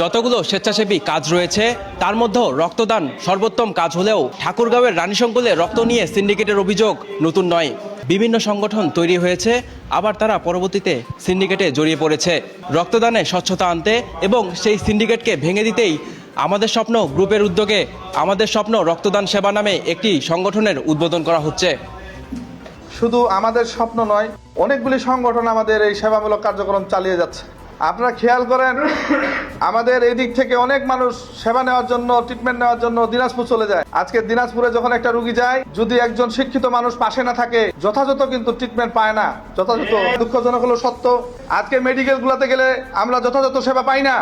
যতগুলো স্বেচ্ছাসেবী কাজ রয়েছে, তার মধ্যেও রক্তদান সর্বোত্তম কাজ হলেও ঠাকুরগাঁওয়ের রানীশঙ্কুলে রক্ত নিয়ে সিন্ডিকেটের অভিযোগ নতুন নয়। বিভিন্ন সংগঠন তৈরি হয়েছে, আবার তারা পরবর্তীতে সিন্ডিকেটে জড়িয়ে পড়েছে। রক্তদানে স্বচ্ছতা আনতে এবং সেই সিন্ডিকেটকে ভেঙে দিতেই আমাদের স্বপ্ন গ্রুপের উদ্যোগে আমাদের স্বপ্ন রক্তদান সেবা নামে একটি সংগঠনের উদ্বোধন করা হচ্ছে। শুধু আমাদের স্বপ্ন নয়, অনেকগুলি সংগঠন আমাদের এই সেবামূলক কার্যক্রম চালিয়ে যাচ্ছে। আপনারা খেয়াল করেন, আমাদের এই দিক থেকে অনেক মানুষ সেবা নেওয়ার জন্য ট্রিটমেন্ট নেওয়ার জন্য দিনাজপুর চলে যায়। আজকে দিনাজপুরে যখন একটা রুগী যায়, যদি একজন শিক্ষিত মানুষ পাশে না থাকে, যথাযথ কিন্তু ট্রিটমেন্ট পায় না। যথাযথ দুঃখজনক হলো সত্য। আজকে মেডিকেল গুলাতে গেলে আমরা যথাযথ সেবা পাই না।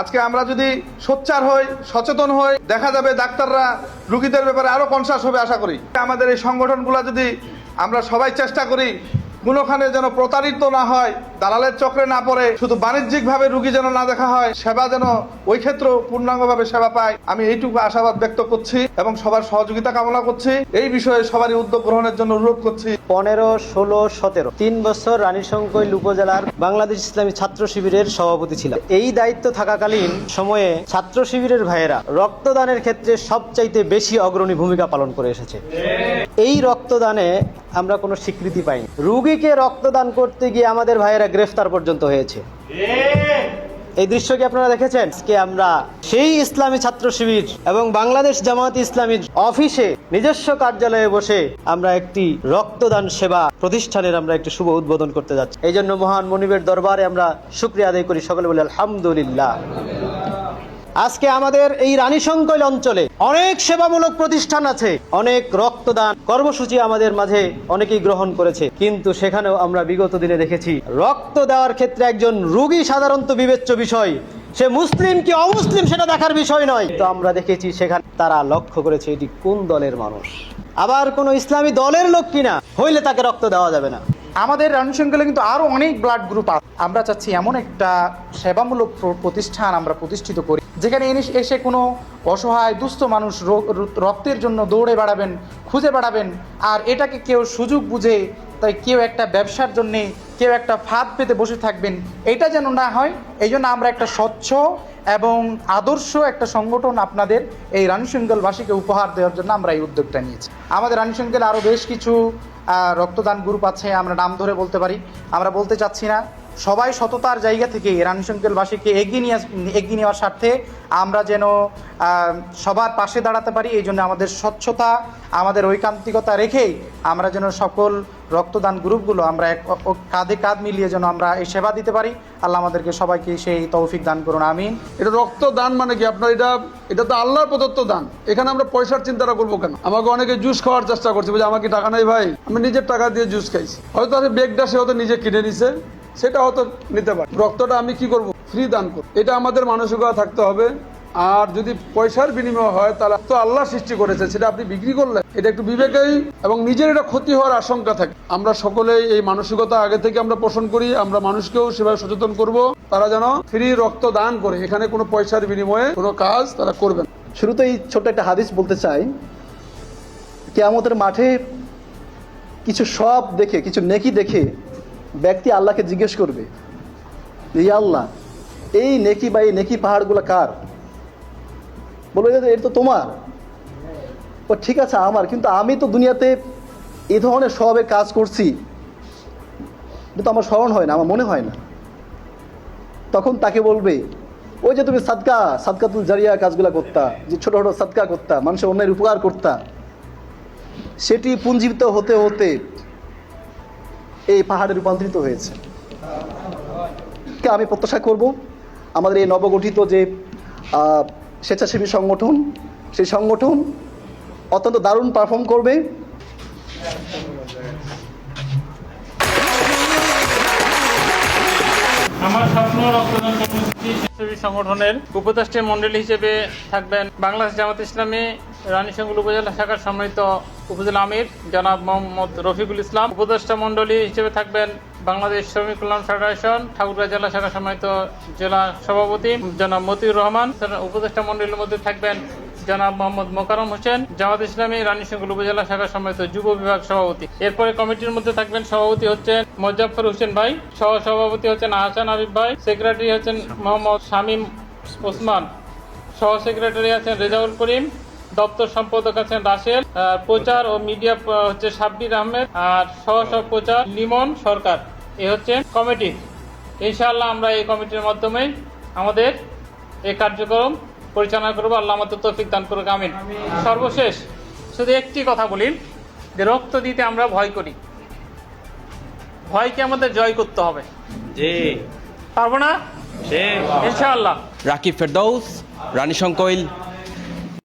আজকে আমরা যদি সোচ্চার হই, সচেতন হই, দেখা যাবে ডাক্তাররা রুগীদের ব্যাপারে আরও কনসাস হবে, আশা করি। আমাদের এই সংগঠনগুলো যদি আমরা সবাই চেষ্টা করি কোনোখানে যেন প্রতারিত না হয়, দালালের চক্রে না পড়ে, শুধু বাণিজ্যিক ভাবে রুগী যেন না দেখা হয়, সেবা যেন ওই ক্ষেত্রে পূর্ণাঙ্গভাবে সেবা পায়। আমি এইটুকু আশাবাদ ব্যক্ত করছি এবং সবার সহযোগিতা কামনা করছি। এই বিষয়ে সবারই উদ্যোগ গ্রহণের জন্য অনুরোধ করছি। পনেরো, ষোলো, সতেরো। তিন বছর রানীশঙ্কৈল উপজেলার বাংলাদেশ ইসলামী ছাত্র শিবিরের সভাপতি ছিলাম। এই দায়িত্ব থাকাকালীন সময়ে ছাত্র শিবিরের ভাইয়েরা রক্তদানের ক্ষেত্রে সবচাইতে বেশি অগ্রণী ভূমিকা পালন করে এসেছে। এই রক্তদানে আমরা কোনো স্বীকৃতি পাইনি। রুগীকে রক্তদান করতে গিয়ে আমাদের ভাইয়েরা গ্রেফতার পর্যন্ত হয়েছে। এই দৃশ্য কি আপনারা দেখেছেন? আজকে আমরা সেই ইসলামী ছাত্র শিবির এবং বাংলাদেশ জামাত ইসলামীর অফিসে নিজস্ব কার্যালয়ে বসে আমরা একটি রক্তদান সেবা প্রতিষ্ঠানের আমরা একটি শুভ উদ্বোধন করতে যাচ্ছি। এই জন্য মহান মনিবের দরবারে আমরা শুক্রিয়া আদায় করি। সকলে বলি, আলহামদুলিল্লাহ। আজকে আমাদের এই রানীশঙ্কৈল অঞ্চলে অনেক সেবামূলক প্রতিষ্ঠান আছে। অনেক রক্তদান কর্মসূচি আমাদের মাঝে অনেকেই গ্রহণ করেছে। কিন্তু সেখানেও আমরা বিগত দিনে দেখেছি, রক্ত দেওয়ার ক্ষেত্রে একজন রুগী সাধারণত বিবেচ্য বিষয়। সে মুসলিম কি অমুসলিম সেটা দেখার বিষয় নয়। তো আমরা দেখেছি সেখানে তারা লক্ষ্য করেছে এটি কোন দলের মানুষ। আবার কোন ইসলামী দলের লোক কিনা, হইলে তাকে রক্ত দেওয়া যাবে না। আমাদের রানুশঙ্কলে কিন্তু আরও অনেক ব্লাড গ্রুপ আছে। আমরা চাচ্ছি এমন একটা সেবামূলক প্রতিষ্ঠান আমরা প্রতিষ্ঠিত করি। যেখানে এসে কোনো অসহায়, দুস্থ মানুষ রক্তের জন্য দৌড়ে বেড়াবেন, খুঁজে বেড়াবেন, আর এটাকে কেউ সুযোগ বুঝে তাই কেউ একটা ব্যবসার জন্যে কেউ একটা ফাঁদ পেতে বসে থাকবেন, এটা যেন না হয় এই জন্য আমরা একটা স্বচ্ছ এবং আদর্শ একটা সংগঠন আপনাদের এই রানীশঙ্কলবাসীকে উপহার দেওয়ার জন্য আমরা এই উদ্যোগটা নিয়েছি। আমাদের রানীশঙ্কলে আরও বেশ কিছু রক্তদান গ্রুপ আছে, আমরা নাম ধরে বলতে পারি। আমরা বলতে চাচ্ছি না সবাই সততার জায়গা থেকে রানীশঙ্কলবাসীকে এগিয়ে নিয়ে এগিয়ে নেওয়ার স্বার্থে আমরা যেন সবার পাশে দাঁড়াতে পারি, এই জন্য আমাদের স্বচ্ছতা, আমাদের ঐকান্তিকতা রেখেই আমরা যেন সকল রক্তদান গ্রুপগুলো আমরা এক কাঁধে কাঁধ মিলিয়ে যেন আমরা এই সেবা দিতে পারি। আল্লাহ আমাদেরকে সবাইকে সেই তৌফিক দান করুন, আমিন। এটা রক্ত দান মানে কি? আপনার এটা এটা তো আল্লাহর প্রদত্ত দান। এখানে আমরা পয়সার চিন্তাটা করব কেন? আমাকে অনেকে জুস খাওয়ার চেষ্টা করছে, বলছে, আমাকে টাকা নাই ভাই? আমি নিজের টাকা দিয়ে জুস খাইছি। হয়তো আমি বেগটা সে হয়তো নিজে কিনে নিছে। সেটা হয়তো নিতে পারে। রক্তটা আমি কি করব? ফ্রি দান করব। এটা আমাদের মানসিকতা থাকতে হবে। আর যদি পয়সার বিনিময় হয়, তাহলে তো আল্লাহ সৃষ্টি করেছে, সেটা আপনি বিক্রি করলেন এটা একটু বিবেকেই এবং নিজের এটা ক্ষতি হওয়ার আশঙ্কা থাকে। আমরা সকলেই এই মানসিকতা আগে থেকে আমরা পোষণ করি, আমরা মানুষকেও সেভাবে সচেতন করব। তারা যেন ফ্রি রক্ত দান করে, এখানে কোনো পয়সার বিনিময়ে কোনো কাজ তারা করবেন শুরুতেই ছোট্ট একটা হাদিস বলতে চাই। কে কেয়ামতের মাঠে কিছু সব দেখে, কিছু নেকি দেখে ব্যক্তি আল্লাহকে জিজ্ঞেস করবে এই আল্লাহ, এই নেকি বা এই নেকি পাহাড়গুলো কার? বলবে এটা তো তোমার। ও, ঠিক আছে, আমার, কিন্তু আমি তো দুনিয়াতে এই ধরনের সবের কাজ করছি। কিন্তু আমার স্মরণ হয় না, আমার মনে হয় না। তখন তাকে বলবে, ওই যে তুমি সাদকা, সাদকাতুল জারিয়া কাজগুলো করতা, যে ছোটো ছোটো সাদকা করতা, মানুষের অন্যের উপকার করতা, সেটি পুঞ্জীবিত হতে হতে এই পাহাড়ে রূপান্তরিত হয়েছে। আমি প্রত্যাশা করব? আমাদের এই নবগঠিত যে স্বেচ্ছাসেবী সংগঠন, সেই সংগঠন অত্যন্ত দারুণ পারফর্ম করবে। আমার স্বপ্ন রক্তদান কর্মসূচি সংগঠনের উপদেষ্টা মন্ডলী হিসেবে থাকবেন বাংলাদেশ জামাত ইসলামী রানীশঙ্গুল উপজেলা শাখার সম্মানিত উপজেলা আমির, জনাব মোহাম্মদ রফিকুল ইসলাম। উপদেষ্টা মন্ডলী হিসেবে থাকবেন বাংলাদেশ শ্রমিক কল্যাণ ফেডারেশন ঠাকুরগাঁ জেলা শাখা সম্মানিত জেলা সভাপতি জনাব মতিউর রহমান। উপদেষ্টা মন্ডলীর মধ্যে থাকবেন জনাব মোহাম্মদ মোকারম হোসেন, জামাত ইসলামী রানীশঙ্কল উপজেলা শাখা সম্মানিত যুব বিভাগ সভাপতি। এরপরে কমিটির মধ্যে থাকবেন সভাপতি হচ্ছেন মোজাফর হোসেন ভাই সহ সভাপতি হচ্ছেন আহসান আবিব ভাই, সেক্রেটারি হচ্ছেন মোহাম্মদ শামীম ওসমান সহ সেক্রেটারি আছেন রেজাউল করিম দপ্তর সম্পাদক আছেন রাসেল আর প্রচার ও মিডিয়া হচ্ছে সাব্বির আহমেদ আর সহ সহ প্রচার লিমন সরকার। এ হচ্ছে কমিটি। ইনশাআল্লাহ আমরা এই কমিটির মাধ্যমে আমাদের এই কার্যক্রম পরিচালনা করব। আল্লাহ আমাদের তৌফিক দান করুক আমিন। সর্বশেষ শুধু একটি কথা বলি যে রক্ত দিতে আমরা ভয় করি। ভয়কে আমাদের জয় করতে হবে? জি। পারব না? ইনশাআল্লাহ। রাকিব ফেরদৌস রানী শঙ্কৈল